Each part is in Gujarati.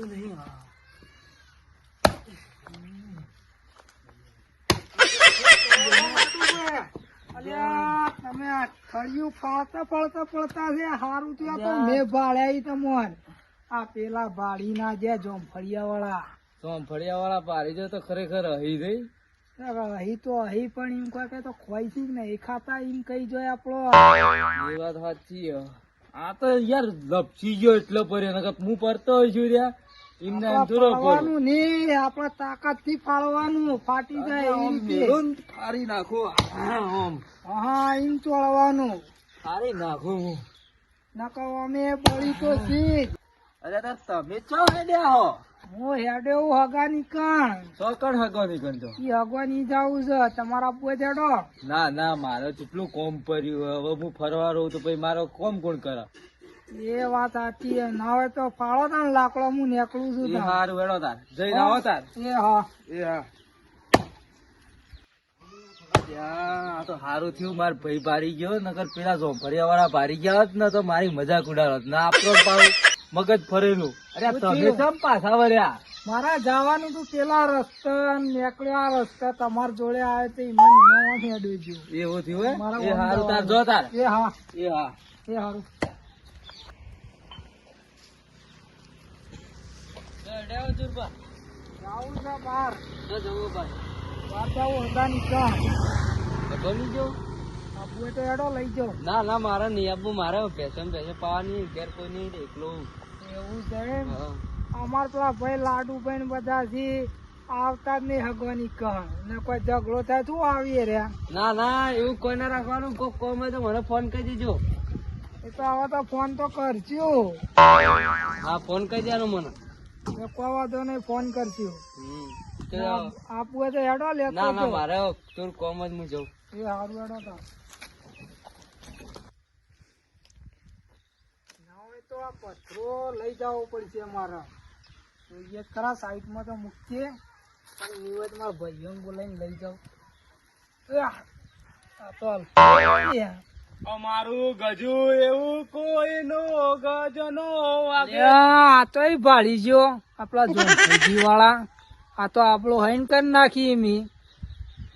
તો નહીં હા. તમે આ ફાળતા ફાળતા પડતા છે હારું થયું તો મેં ભાળ્યા તમોન આ પેલા ભાડી ના જે જોમફળિયા વાળા તો વાળા પારી જો તો ખરેખર હઈ ગઈ અહીં તો અહી પણ એમ કહે તો ખોઈ છે ને એ ખાતા એમ કહી જોય આપણો. એ વાત સાચી આ તો યાર લપસી ગયો એટલો નકર હું પડતો હોય છું એમ આપણે તાકાતથી ફાટી જાય નાખો. હા, એમ ચોળવાનું. નાખો. અમે તો અરે તમે ચો હેડ્યા હો? હું હેડે હગા હગાની કણ ચોકડ હગો નીકળ તો? ઈ હગવાની જાવું છે. તમારા પૂએ હેડો. ના ના મારે કેટલું કોમ પડ્યું હવે હું ફરવા રહું તો પછી મારો કોમ કોણ કરે? એ વાત સાચી છે. ના હોય તો ફાળો તા ને લાકડો હું નીકળું છું સારું વેડો તાર. જઈ આવો તાર. એ હા. એ હા. તો હારું થયું માર ભાઈ ભારી ગયો નગર પેલા ઝોંફળિયા વાળા ભારી ગયા હોત ને તો મારી મજાક ઉડાડત. ના આપણો પાવ મગજ ફરેલું. અરે તમે? કેમ પાછા વર્યા મારા જવાનું તું પેલા રસ્તા નીકળ્યો આ રસ્તા. તમારા જોડે આવે તો ઈમાન ઈમાન હેડ્યું ગયું. એવું થયું એ હારું તાર. જો તાર. એ હા. એ હા. એ હારું. જાવું છે બહાર. બહાર જાવું હગાની કણ આબુએ તો એડો લઈ જાઓ ના ના મારે નહીં આપવું મારે પેશન પેશન પાવાની ઘેર કોઈ નહીં એકલું એવું છે? અમાર પેલા ભાઈ લાડુભાઈ ને બધા છે આવતા જ નહીં હગવાની કણ ને કોઈ ઝઘડો થાય તું આવીએ રહ્યા ના ના એવું કોઈ ના રાખવાનું કોઈ કોમ હોય તો મને ફોન કરી દેજો. એ તો હવે તો ફોન તો કરજો. હા ફોન કરી દેવાનો મને. મેં કોઈ નહીં ફોન કરજો. આપવું હોય તો હેડો લેતો ના ના મારે তোর કોમ જ હું જઉં. એ હારું હેડો તો. હોય તો આ પથરો લઈ જવો પડશે મારે જ ખરા સાઈડમાં તો મૂકીએ. હોય તો મારા ભાઈઓને બોલાવીને લઈ જાઉં આ તો. અમારું ગજુ એવું કોઈ નો ગજનો આ તો ય ગયો આપડા જોનજી વાળા આ તો આપણો હૈન કરી નાખી મી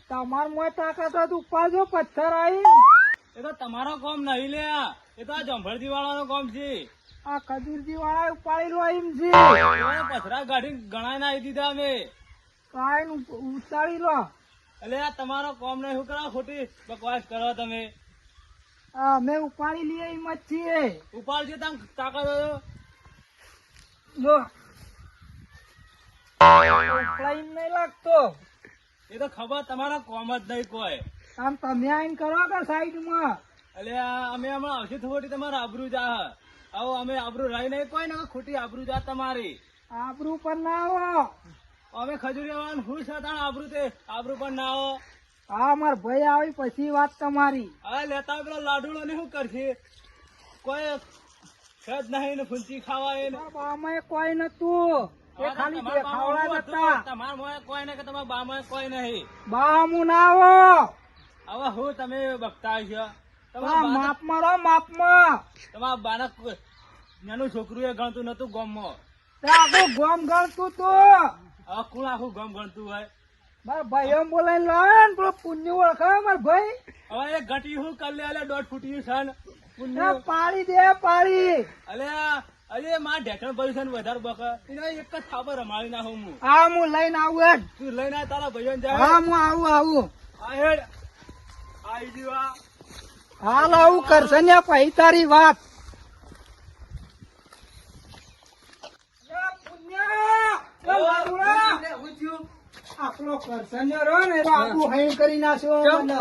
તમાર મોય તાકાત હતું ઉપાડજો પથ્થર આવી એ તો તમારો કોમ નહીં લે. એ તો આ જંભરજી વાળાનો કોમ છે. આ ખજૂરજી વાળા ઉપાડી લો એમ છે. પથરા ગાડી ગણાય ના દીધા અમે. કાઈ ઉતારી લો એટલે આ તમારો કોમ નહીં શું કરો ખોટી બકવાસ કરો તમે. આ મેં ઉપાડી લઈએ એમ જ છીએ. તમે તાકાત હોય તો. નહીં લાગતો. એ તો ખબર તમારો કોમ જ નહીં કોઈ. આમ તમે આઈને કરો કે સાઈડમાં? એટલે અમે હમણાં આવશે થોડી તમારે આબરૂ જા આવો અમે આબરૂ રહી નહીં કોઈ ને ખોટી આબરૂ જા તમારી. આબરૂ પર ના આવો. અમે ખજૂરી વાળા હું છે આબરૂ તે? આબરૂ પણ ના આવો. હા માર ભાઈ આવી પછી વાત તમારી. હવે લેતા પેલા લાડુડો ને શું કરશે? કોઈ છે નહીં ને ફૂલચી ખાવા એ બામાએ કોઈ નતું એ ખાલી દેખાવડા હું નતા. તમારા મોંએ કોઈ નહીં કે તમારા બામાં કોઈ નહીં. બામું ના આવો હવે હું તમે બગતા છો? તમારા માપ મારો માપમાં તમારા બાળક નાનું છોકરું એ ગણતું નતું ગોમમાં આખું ગોમ ગણતું તું. હવે કોણ આખું ગોમ ગણતું હોય? મારા ભાઈઓ બોલાવી લો ને પેલો પુણ્ય ઓળખાવે મારા ભાઈ. હવે એ ઘટી હું કરી લે અલે દોઢ ફૂટી છે ને પુણ્ય. પાડી દે પાડી. અલે અરે માર ઢેકણ ભર્યું છે ને વધારે બક. એને એક જ થાપર રમાડી નાખું હું. હા હું લઈને આવું. તું લઈને આ તારા ભાઈઓ હા હું આવું આવું. આ હેડ. હાલ આવું કરશે ને પછી તારી વાત એ પુણ્ય! એ વારુડા! ને કરી મને.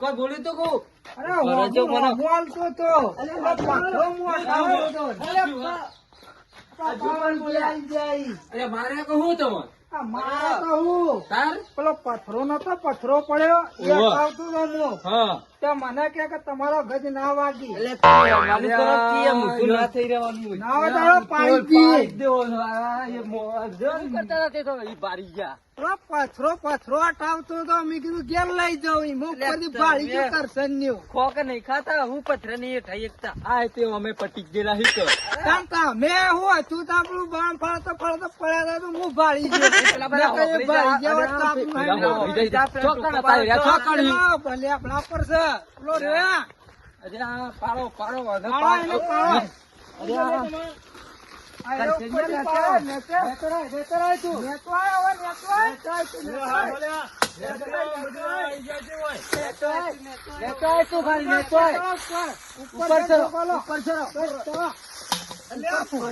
કોઈ બોલ્યું તો કહું? અરે હું બોલતો અરે મારે કહું તમને? મારા તાર? પેલો પથરો નતો પથરો પડ્યો. એ ઉવ્વ. હટાવતો તો હું. હા તો મને કે કે તમારો ગજ ના વાગી. એમ ના મો- પથરો પથરો અટાવતો તો મેં કીધું ઘેર લઈ જાઉં ભાળી કરશનન્યો. ખોખ નહીં ખાતા હું પથરા નહીં થઈ એકતા આ તે અમે પટી ગયેલા હિત તમે હું હતું તો આપણું બાણ ફાળતો ફાળતો પડ્યા હતા તો મું ભાળી ગયો. મેં ભાળી ભલે આપણા પર છે. પેલો રે. અરે આ પાડો પાડો વાંધો પાડો અરે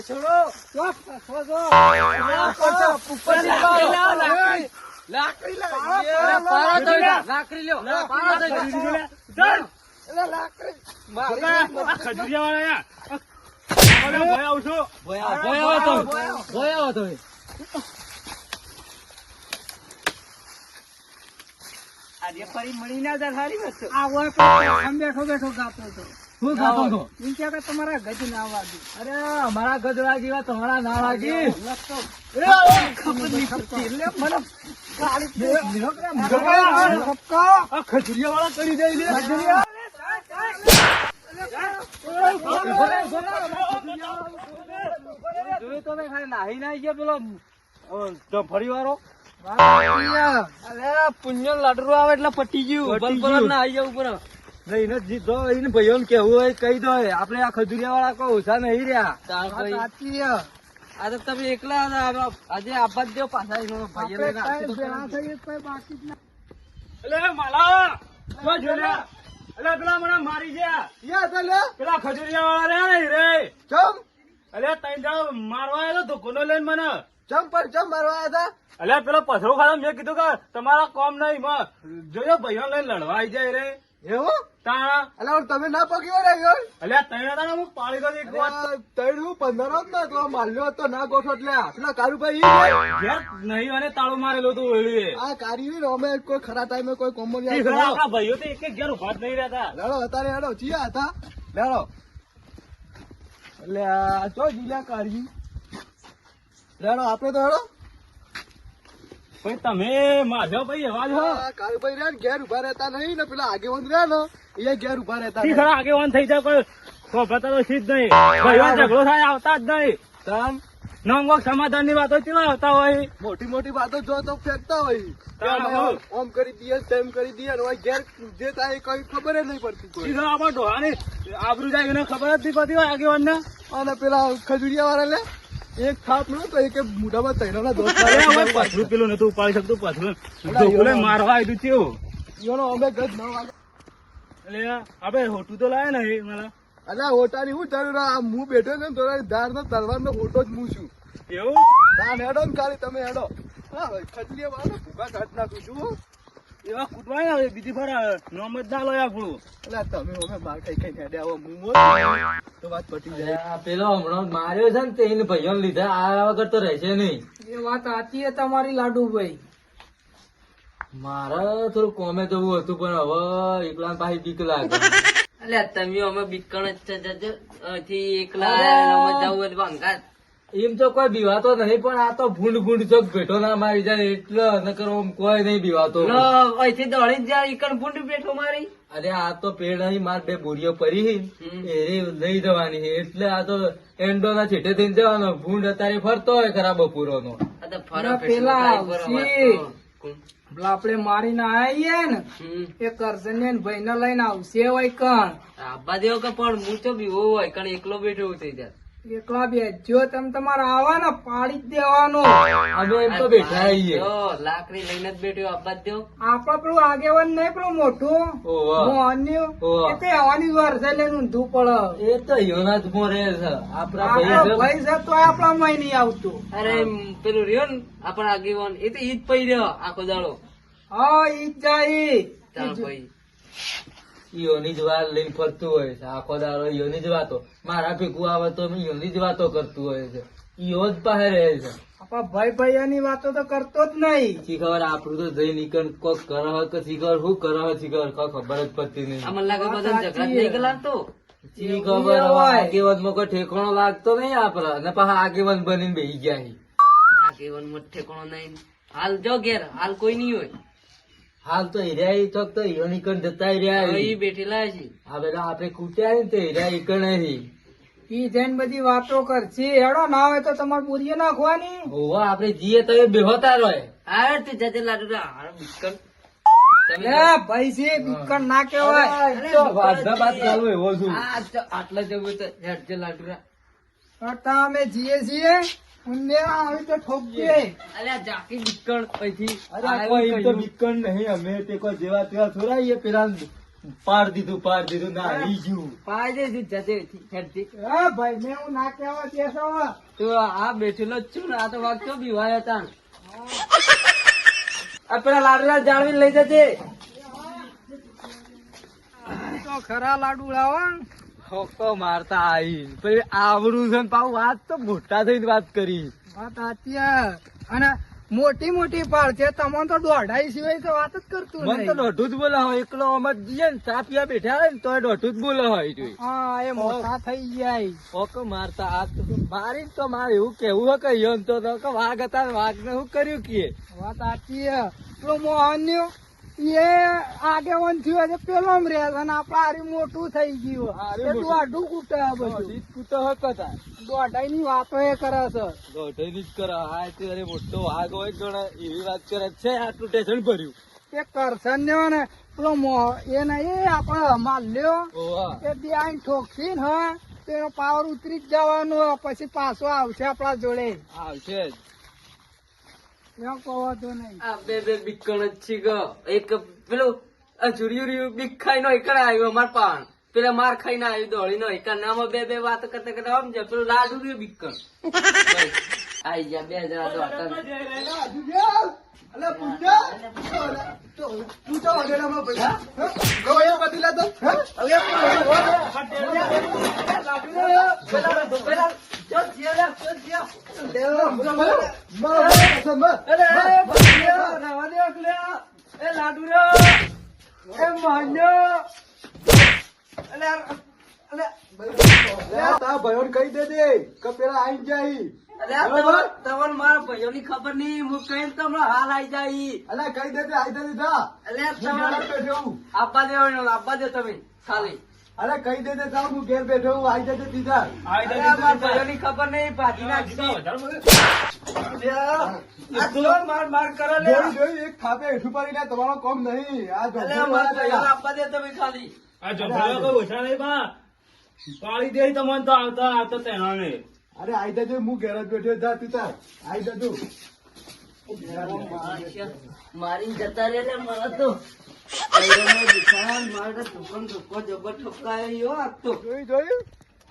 ચડો. લાકડી લાવી. અરે પાડો લાકડી! લ્યો પાડો તો ઈ. અલ્યા, લાકડી. ભોયા ભોયા તો ભોયા તો આજે ફરી મળી ના જા સારી વસ્તુ. આ હોય આમ બેઠો બેઠો ગાતો હતો. શું ખાતો તો એમ કે કે તમારા ગજ ના વાગી અરે અમારા ગજરા જેવા તમારા ના. એટલે મને. ખજુરિયા વાળા પુણ્ય લાડુ આવે એટલે પટી ગયું પટી બલ ગયું. ના આવી જવું પર એને જીતો એને ભાઈઓ ને કેવું હોય કહી દો આપડે આ ખજુરિયા વાળા કોઈ ઓછા નહીં રહ્યા સાચી છે. આ તો તમે એકલા હતા આજે આપવા દો પાછા બાકી જ ના. માલા! અલે પેલા મને મારી ગયા યા તો લે. પેલા ખજુરિયા વાળા રે રે. ચમ અલે તઈ જાવ મારવા આવ્યો તો ધોકોનો લઈને મને. ચમ પર ચમ મારવા આવ્યા હતા. અલે પેલો પથરો ખાધો મેં કીધું કે તમારા કોમ નહીં માં જોયો ભાઈઓ લઈને લડવા આવી જાય રે. એવું? તાણા? અલા તમે ના પગ્યો રે યાર અલે તઈ હતા હું પાડી દો એક વાત તૈણું પંદર જ ના તો માલ્યો તો ના ગોઠો એટલે પેલા કારુભાઈ ઘેર નહીં અને તાળું મારેલું હતું ઓયડીએ. આ કારી અમે કોઈ ખરા ટાઈમે કોઈ ઘણા આપણા ભાઈઓ તો એક એક ઘેર ઊભા જ નહીં રહેતા. લેડો અત્યારે હેડો ચિયા હતા. લેડો. એટલે આ ચો જીલ્યા કાઢી લેડો આપણે તો હેડો. ભાઈ તમે માધવ ભાઈ એવા આ કાળુભાઈ રહ્યા ઘેર ઊભા રહેતા નહીં ને પેલા આગેવાન રહ્યા ને એ ઘેર ઊભા રહેતા નહીં. ઘણા આગેવાન થઈ જાય કોઈ ખોભતા તો સીધ નહીં. ભાઈઓ ઝઘડો થાય આવતા જ નહીં. તમ નોંગો સમાધાનની વાતો ચેવા આવતા હોય. મોટી મોટી વાતો જો તો ફેંકતા હોય. ઓમ કરી દઈએ તેમ કરી દઈએ હોય ઘેર જે થાય કઈ ખબર જ નહીં પડતી સીધો આપણા ડોહાની આબરૂ જાય એને ખબર જ નહીં પડતી હોય આગેવાન ને અને પેલા ખજુરિયા વાળા લે એક થાપ નો તો એક મોઢામાં તૈનાના દોસ્ત હવે પથરું પેલું નતું ઉપાડી શકતું પાછળ ઢોકલે મારવા આવ્યું થયું. ઈયોનો અમે ગજ ન વાગે. એટલે આપણે હોટું તો લાવે ને એ મારા. અલ્યા ઓટાની હું તારું આ હું બેઠો છે ને તો ધાર નો તલવાર નો ફોટો જ હું છું. એવું? તાન હેડો ને ખાલી તમે હેડો. હા ખચલી વાળો ભૂખા કાઢ નાખું છું. એવા કૂટવાય ને બીજી ફર નોમ જ ના લો આપણું એટલે તમે અમે માર ખાઈ ખાઈ હેડ્યા આવો હું તો વાત પટી જાય. પેલો હમણાં માર્યો છે ને તેને ભાઈઓ લીધા આ વગર તો રહેશે નહીં. એ વાત સાચી છે તમારી લાડુભાઈ. મારે થોડું કોમે જવું હતું પણ હવે એકલા પાસે બીક લાગે. એટલે તમે અમે બીકણ જ છે એકલા જવું હોય તો ભંગાર. એમ તો કોઈ બીવાતો નહીં પણ આ તો ભૂંડ ભૂંડ ચોક ભેટો ના મારી જાય એટલે નકર આમ કોઈ નહીં બીવાતો. અહીંથી દોડી જ જાય એકણ ભૂંડ બેઠો મારી. અરે આ તો પેડ અહીં માર બે બોરીઓ પડી એ લઈ જવાની એટલે આ તો એન્ડો ના છેટે થઈને જવાનો. ભૂંડ અત્યારે ફરતો હોય ખરા બપોરો નો તો પેલા આપડે મારી તો. મારીને આવીએ ને એ કરશે ને ભાઈ ને લઈને આવશે હોય કણ આબા દેવો કે પણ હું તો બીવો હોય કણ એકલો બેઠો થઈ જાય એકલા બેજો તમે તમારે આવા પાડી જ દેવાનો. અમે એમ તો બેઠા આવીએ લાકડી લઈને જ બેઠો આપવા દો. આપડે પેલું આગેવાન નહીં પેલું મોટું. મોહન્યું. એ તો આવવાની વાર છે લઈને ઊંધું પડે એ તો યોના જ મોરે છે. આપડા ભાઈ છે. તો આપડા માં નહીં આવતું. અરે પેલું રહ્યો ને આપણા આગેવાન એ તો ઈજ પઈ રહ્યો આખો દાડો. હા ઈદ જાય ચાલ ભાઈ. ઈયોની જ વાત લઈને ફરતું હોય છે. આખો દાડો યોની જ વાતો. મારા ભેગું આવે તો યોની જ વાતો કરતું હોય છે. યો જ પાસે રહે છે. આપણા ભાઈ ભાઈઓની વાતો તો કરતો જ નહીં. શી ખબર? આપણું તો જઈ નીકળ. કોક કરો કે શી ખબર? શું કરો શી ખબર? કોઈ ખબર જ પડતી નહીં. આ લાગે બધા ઝઘડા નહીં લાગતો શી ખબર? આગેવનમાં કોઈ ઠેકાણો લાગતો નહીં આપડે અને પાછા આગેવન બનીને બેસી ગયા આગેવનમાં ઠેકાણો નહીં. હાલ જો ઘેર. હાલ કોઈ નહીં હોય. હાલ તો હીરા ચોક તો હીરો નીકળ જતા રહ્યા બેઠેલા છે આ બધા આપણે કૂટ્યા ને તો હીરા એકણ નહીં ઈ જઈને બધી વાતો કરશે હેડો ના હોય તો તમારે પૂરીએ નાખવાની હોવા આપણે જીએ તો એ બેહોતા રહે આ તું જજે લાડુ હાર બિસ્કટ તમે લે ભાઈ છે. બીકણ ના તો આટલા જવું તો લાડુ અમે જીએ છીએ. પુણ્ય આવી તો ઠોકીએ. અલ્યા જાકી બિસ્કટ પછી. અરે કોઈ તો બીકણ નહીં અમે તે કોઈ જેવા તેવા થોડા પેલા પાર દીધું પાર દીધું ના ઈ ગયું પાઈ દે તું જજે હેડજે ભાઈ ને હું ના કહેવા દેશો. તો આ બેઠેલો જ છું ને આ તો વાગતો બીવાયો હતા આ પેલા લાડુલા જાળવી લઈ જજે. તો ખરા લાડુ લાવો હોકો મારતા આવી પછી આવડું છે ને પાછું વાત તો મોટા થઈને વાત કરી. વાત સાચી અને મોટી મોટી પાડ છે તમને તો દોઢાઈ સિવાય તો વાત જ કરતું મને તો દોઢું જ બોલા હોય એકલો અમે જઈએ ને ચા પીવા બેઠા હોય ને તો દોઢું જ બોલા હોય જોઈ. હા એ મોટા થઈ જાય. ઓકે મારતા આ તો મારી તો મારે એવું કેવું હે કહ્યું તો વાઘ હતા વાઘ ને શું કર્યું કે? વાત સાચી પેલો મોહન મોહન્યો એ આગેવાન થયો છે પેલો રહે છે અને આપડે હારી મોટું થઈ ગયું. એટલું આઢું કૂટે બધું. કૂટે હક હતા. દોઢાઈ ની વાતો એ કરે છે. દોઢની જ કરે. હા તે અરે મોટો વાઘ હોય જોડે એવી વાત કરે છે આટલું ટેન્શન ભર્યું. એ કરશે ને ને પેલો એ ને એ આપડે માલ લ્યો. એ બે ઠોકશી ને હા. તો પાવર ઉતરી જ જવાનો પછી પાછો આવશે આપડા જોડે. આવશે જ. બે બે બીકણ જ છે એક પેલું જુરિયું રહ્યું બીક ખાઈ નો એકડ આવ્યો અમાર પાન. પેલા માર ખાઈને આવ્યું દોડી નો એક નામાં બે બે વાત કરતા કરતા આમ જાય પેલું લાડુ બીકણ. આઈ ગયા બે જણા અલે પૂજા તો પૂજા વગેરેમાં પૈસા ગો એ બદલા તો હવે લાડુ રે એ માન્યો અલે દોડતા કહી દેજે કે પેલા આઈ જાય. મારા ભાઈઓ ની ખબર નહીં. હું કઈ તમને હાલ આઈ જાય. અલા કહી દેજે આઈ દેજે જા અલ્યા તમારે જ બેઠો હું. આપવા દેવાનો આપવા દે તમે ખાલી. અરે કહી દેજે જા હું ઘેર બેઠો હું આઈ જજે સીધા અલ્યા મારા ભાઈઓ ની ખબર નહીં ભાજી નાખી. માર માર કરો લે. જોઈ જોઈ એક થાપે હેઠું પડી ને તમારો કોમ નહીં. આ અલ્યા આપવા દે તમે ખાલી. આ જમવાનો કોઈ ઓછા નહીં બા. પાડી દે તમને તો આવતા આવતા તેનાને. અરે આઈ જજો હું ઘેર જ બેઠો જા તું તાર. આઈ જજો. મારી જતા રે ને મારા તો. ભાઈઓનો દુકાન મારે તો દુકાન ધોકો જબર ઠપકાયો આજ તો. જોઈ જોયું?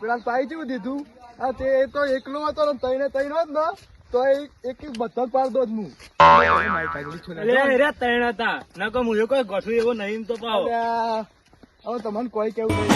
પેલા પાઈ જેવું દીધું. આ તે તો એકલો હતો ને તઈને તઈનો જ ને તો એક એક બધા પાર દો જ હું. અરે ત્રણ હતા. નકો મુયો કોઈ ગઠું એવો નહીં તો પાવ હવે તમને કોઈ કેવું નહીં.